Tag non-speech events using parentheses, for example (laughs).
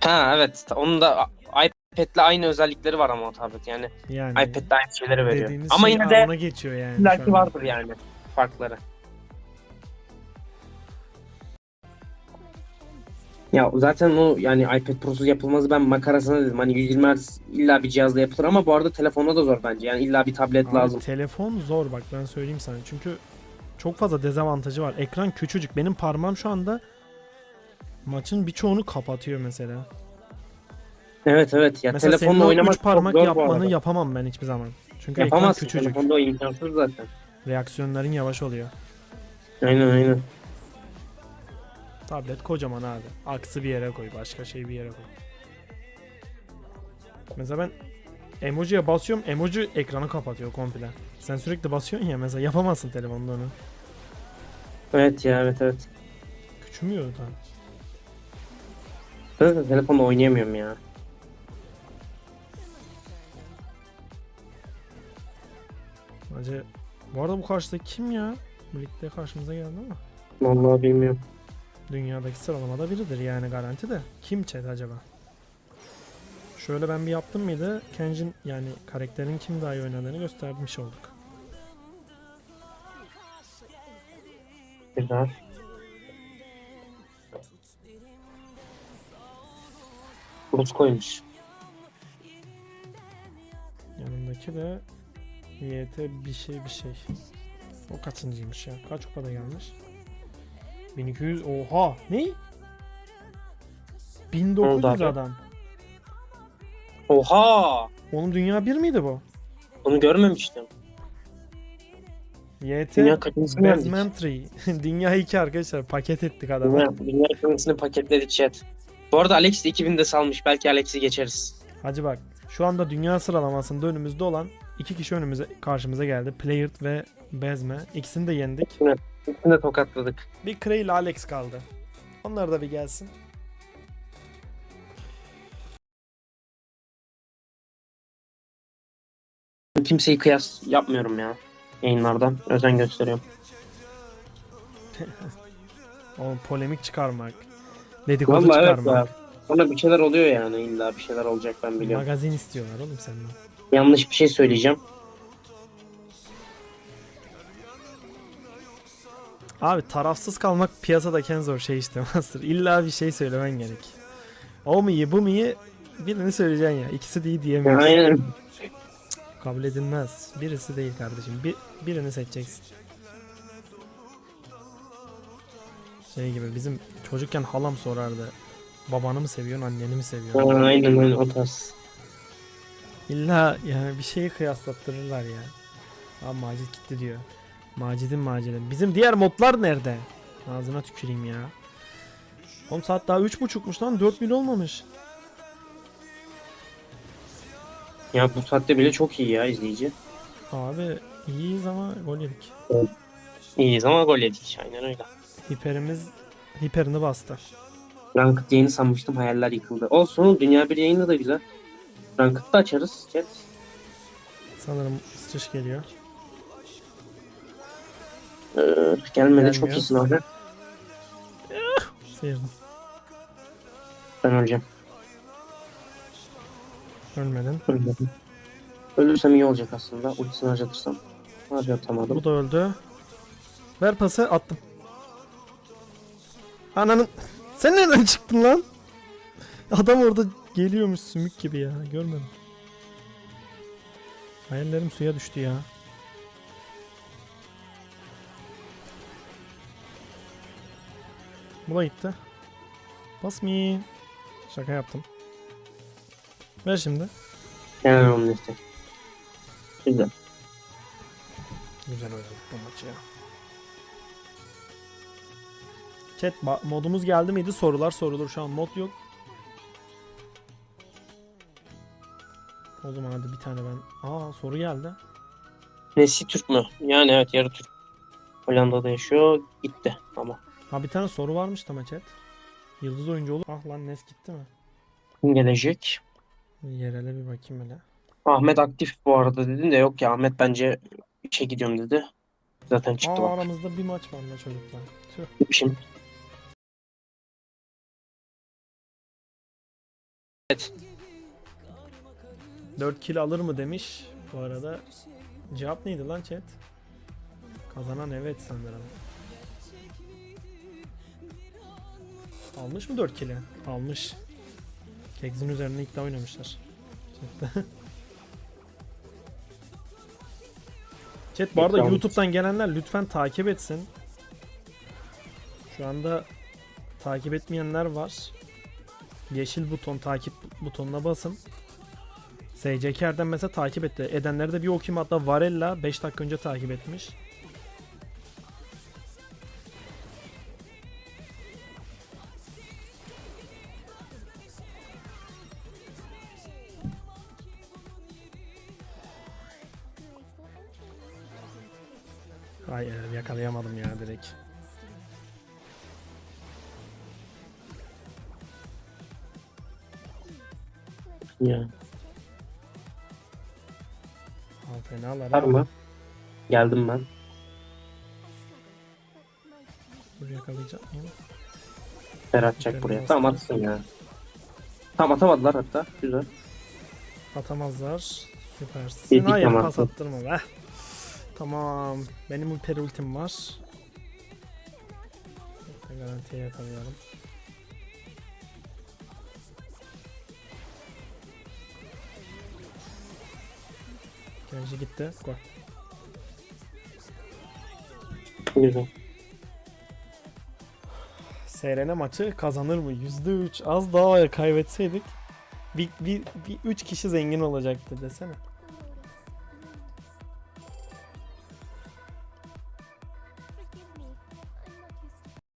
Ha evet. Onun da iPad'le aynı özellikleri var ama o tablet yani. Yani iPad'de aynı şeyleri veriyor. dediğiniz Ama şey yine de ona geçiyor yani. an. vardır yani farkları. Ya zaten o yani iPad Pro'suz yapılmazı ben makarasına dedim. Hani 120 Hz illa bir cihazla yapılır ama bu arada telefonda da zor bence. Yani illa bir tablet Abi lazım. telefon zor bak ben söyleyeyim sana. Çünkü çok fazla dezavantajı var. Ekran küçücük. Benim parmağım şu anda maçın birçoğunu kapatıyor mesela. Evet evet. Ya mesela telefonla oynamak üç parmak çok yapmanı yapamam ben hiçbir zaman. Çünkü ekran Yapamazsın. küçücük. Telefonda o imkansız zaten. Reaksiyonların yavaş oluyor. Aynen aynen. Tablet kocaman abi. Aksı bir yere koy. Başka şey bir yere koy. Mesela ben emojiye basıyorum. Emoji ekranı kapatıyor komple. Sen sürekli basıyorsun ya mesela yapamazsın telefonda onu. Evet ya evet evet. Küçülmüyor da. Zaten telefonla oynayamıyorum ya. Bence bu arada bu karşıdaki kim ya? Bu ligde karşımıza geldi ama. Vallahi bilmiyorum. Dünyadaki sıralamada biridir yani garanti de. Kim chat acaba? Şöyle ben bir yaptım mıydı? Kenjin yani karakterin kim daha iyi oynadığını göstermiş olduk. Güzel. Rus koymuş. Yanındaki de YT bir şey bir şey. O kaçıncıymış ya? Kaç kupada gelmiş? 1200 oha ne? 1900 abi? adam. Oha! Onun dünya 1 miydi bu? Bunu görmemiştim. YT Dünya kaçıncısını verdik? (laughs) Dünya 2 arkadaşlar paket ettik adamı. Dünya, dünya kaçıncısını paketledik chat. Bu arada Alex de 2000'de salmış. Belki Alex'i geçeriz. Hacı bak şu anda dünya sıralamasında önümüzde olan iki kişi önümüze karşımıza geldi. Player ve Bezme. İkisini de yendik. İkisini de tokatladık. Bir Cray ile Alex kaldı. Onlar da bir gelsin. Kimseyi kıyas yapmıyorum ya. Yayınlardan. Özen gösteriyorum. (laughs) O polemik çıkarmak. Dedikodu Vallahi evet çıkarmak. ya. Sonra bir şeyler oluyor yani. İlla bir şeyler olacak ben biliyorum. Magazin istiyorlar oğlum senden. Yanlış bir şey söyleyeceğim. Abi tarafsız kalmak piyasadaki en zor şey işte (laughs) Master. İlla bir şey söylemen gerek. O mu iyi bu mu iyi birini söyleyeceksin ya. İkisi de iyi diyemiyorsun. Aynen. Kabul edilmez. Birisi değil kardeşim. Bir, birini seçeceksin. Şey gibi bizim çocukken halam sorardı. Babanı mı seviyorsun, anneni mi seviyorsun? Aynen aynen o tarz. İlla yani bir şeyi kıyaslattırırlar ya. Abi Macit gitti diyor. Macid'in Macid'in. Bizim diğer modlar nerede? Ağzına tüküreyim ya. Oğlum saat daha 3.30'muş lan 4 bile olmamış. Ya bu saatte bile çok iyi ya izleyici. Abi iyiyiz ama gol yedik. İyiyiz ama gol yedik. Aynen öyle. Hiperimiz hiperini bastı. Ranked yayını sanmıştım hayaller yıkıldı. Olsun dünya bir yayını da güzel. Ranked'da açarız chat. Sanırım sıçış geliyor. Ee, gelmedi çok Gelmiyor. iyisin abi. Sıyırdım. Ben öleceğim. Ölmedin. Ölmedim. Ölürsem iyi olacak aslında. Ultisini harcatırsam. Harcatamadım. Bu da öldü. Ver pası attım. Ananın. Sen nereden çıktın lan? Adam orada geliyormuş sümük gibi ya. Görmedim. Hayallerim suya düştü ya. Bu da gitti. Basmayın. Şaka yaptım. Ver şimdi. Genel onun işte. Güzel. Güzel oynadık bu maçı ya. Chat modumuz geldi miydi? Sorular sorulur. Şu an mod yok. O zaman hadi bir tane ben. Aa soru geldi. Nesi Türk mü? Yani evet yarı Türk. Hollanda'da yaşıyor. Gitti ama. Ha bir tane soru varmış ama chat. Yıldız oyuncu olur. Ah lan Nes gitti mi? Kim gelecek? Yerele bir bakayım hele. Ahmet aktif bu arada dedin de yok ya Ahmet bence işe gidiyorum dedi. Zaten çıktı Aa bak. aramızda bir maç var la çocuklar. Tüh. Şimdi Evet. 4 kill alır mı demiş. Bu arada cevap neydi lan chat? Kazanan evet sanırım. Almış mı 4 kill'i? Almış. Kegs'in üzerine ilk de oynamışlar. Chat'te. (laughs) Chat bu arada Ekran- YouTube'dan gelenler lütfen takip etsin. Şu anda takip etmeyenler var. Yeşil buton takip butonuna basın. SCK Erdem mesela takip etti. Edenleri de bir okuyayım hatta Varella 5 dakika önce takip etmiş. Ay e, yakalayamadım ya direkt. Ya. Fenalar. Var mı? Geldim ben. Dur yakalayacak mıyım? Berat çek buraya. Tamam atsın ya. Tamam atamadılar hatta. Güzel. Atamazlar. Süpersin. Yedik Hayır pas attırma be. Tamam. Benim hyper ultim var. Garantiye yakalıyorum. Genci gitti. Gol. Güzel. SRN maçı kazanır mı? %3 az daha kaybetseydik bir, bir, bir 3 kişi zengin olacaktı desene.